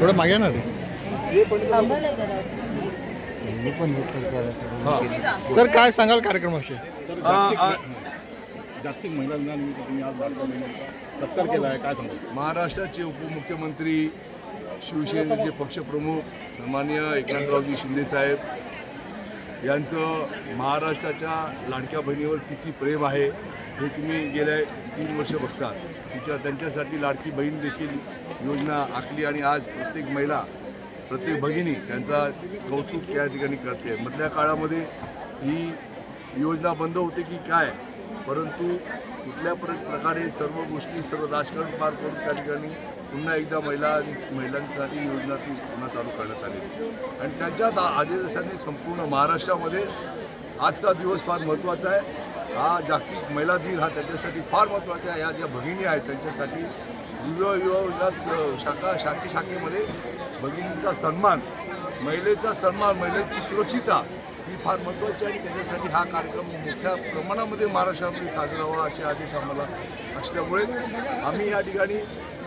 थोडं मागे ना रे. सर काय सांगाल कार्यक्रमाविषयी जागतिक महिला दिनानिमित्त तुम्ही आज सत्कार केला आहे. काय सांगा महाराष्ट्राचे उपमुख्यमंत्री शिवसेनेचे पक्षप्रमुख माननीय एकनाथरावजी शिंदेसाहेब यांचं महाराष्ट्राच्या लाडक्या बहिणीवर किती प्रेम आहे. हे तुम्ही गेल्या तीन वर्ष बघता तिच्या त्यांच्यासाठी लाडकी बहीण देखील योजना आखली आणि आज प्रत्येक महिला प्रत्येक भगिनी त्यांचा कौतुक त्या ठिकाणी करते. मधल्या काळामध्ये ही योजना बंद होते की काय? परंतु कुठल्या प्र प्रकारे सर्व गोष्टी सर्व राजकारण पार करून त्या ठिकाणी पुन्हा एकदा महिला महिलांसाठी योजना ती पुन्हा चालू करण्यात आली. आणि त्यांच्या आदेशाने संपूर्ण महाराष्ट्रामध्ये आजचा दिवस फार महत्त्वाचा आहे. हा जागतिक महिला दिन हा त्याच्यासाठी फार महत्त्वाचा आहे. या ज्या भगिनी आहेत त्यांच्यासाठी युवा युवा शाखा शाखे शाखेमध्ये भगिनींचा सन्मान महिलेचा सन्मान महिलेची सुरक्षिता ही फार महत्त्वाची आहे आणि त्याच्यासाठी हा कार्यक्रम मोठ्या प्रमाणामध्ये महाराष्ट्रामध्ये साजरा व्हावा असे आदेश आम्हाला असल्यामुळे आम्ही या ठिकाणी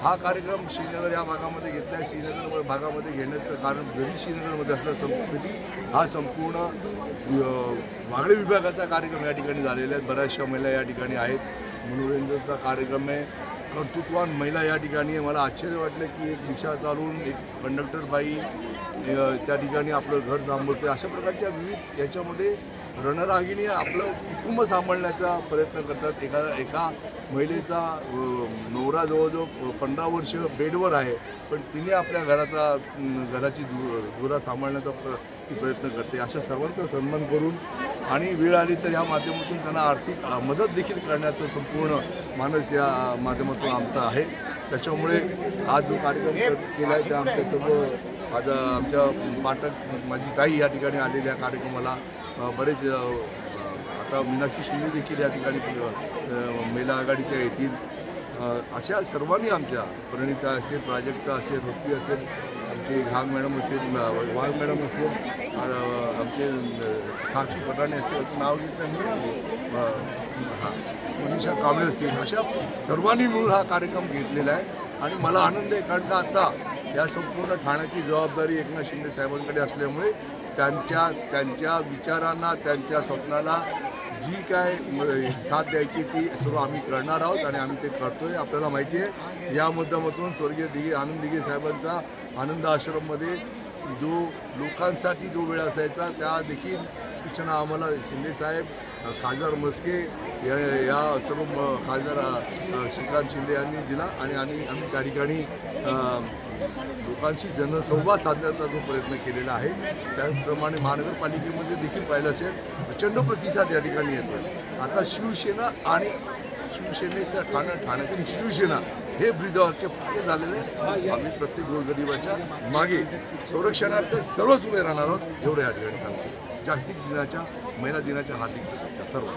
हा कार्यक्रम श्रीनगर या भागामध्ये घेतला आहे श्रीनगर भागामध्ये घेण्याचं कारण जरी श्रीनगरमध्ये असलं संस्कृती तरी हा संपूर्ण वागळे विभागाचा कार्यक्रम या ठिकाणी झालेला आहे. बऱ्याचशा महिला या ठिकाणी आहेत. मनोरंजनाचा कार्यक्रम आहे. कर्तृत्वान महिला या ठिकाणी. मला आश्चर्य वाटलं की एक रिक्षा चालवून एक कंडक्टर बाई त्या ठिकाणी आपलं घर सांभाळते अशा प्रकारच्या विविध याच्यामध्ये रणरागिणी आपलं कुटुंब सांभाळण्याचा प्रयत्न करतात. एका एका महिलेचा नवरा जवळजवळ पंधरा वर्ष बेडवर आहे पण तिने आपल्या घराचा घराची दु दुरा सांभाळण्याचा प्र ती प्रयत्न करते. अशा सर्वांचा सन्मान करून आणि वेळ आली तर या माध्यमातून त्यांना आर्थिक मदत देखील करण्याचं संपूर्ण मानस या माध्यमातून आमचा आहे. त्याच्यामुळे आज जो कार्यक्रम केला आहे त्या आमच्या सर्व माझा आमच्या पाठक माझी ताई या ठिकाणी आलेल्या कार्यक्रमाला. बरेच आता मीनाक्षी शिंदे देखील या ठिकाणी महिला आघाडीच्या येतील. अशा सर्वांनी आमच्या प्रणिता असेल प्राजक्ता असेल रुपी असेल आमचे घाग मॅडम असेल वाघ मॅडम असेल आमचे साक्षी पटाणे असेल असं नाव घेतलं मनीषा कांबळे असतील अशा सर्वांनी मिळून हा कार्यक्रम घेतलेला आहे. आणि मला आनंद आहे कारण का आता या संपूर्ण ठाण्याची जबाबदारी एकनाथ शिंदे साहेबांकडे असल्यामुळे त्यांच्या त्यांच्या विचारांना त्यांच्या स्वप्नाला जी काय साथ द्यायची ती सर्व आम्ही करणार आहोत आणि आम्ही ते करतोय. आपल्याला माहिती आहे या मुद्द्यामधून स्वर्गीय दिघे आनंद दिघे साहेबांचा आनंद आश्रममध्ये जो लोकांसाठी जो वेळ असायचा त्या देखील सूचना आम्हाला शिंदेसाहेब अ, खासदार मस्के या या सर्व म- खासदार श्रीकांत शिंदे यांनी दिला आणि आणि आम्ही त्या ठिकाणी लोकांशी जनसंवाद साधण्याचा जो प्रयत्न केलेला आहे त्याचप्रमाणे महानगरपालिकेमध्ये देखील पाहिलं असेल प्रचंड प्रतिसाद या ठिकाणी येतो आता शिवसेना आणि शिवसेनेच्या ठाणं ठाण्याची शिवसेना हे ब्रिदवाक्य पक्के झालेले आम्ही प्रत्येक गोरगरिबाच्या मागे संरक्षणार्थ सर्वच उभे राहणार आहोत. एवढं या ठिकाणी सांगतो. जागतिक दिनाच्या महिला दिनाच्या हार्दिक शुभेच्छा सर्व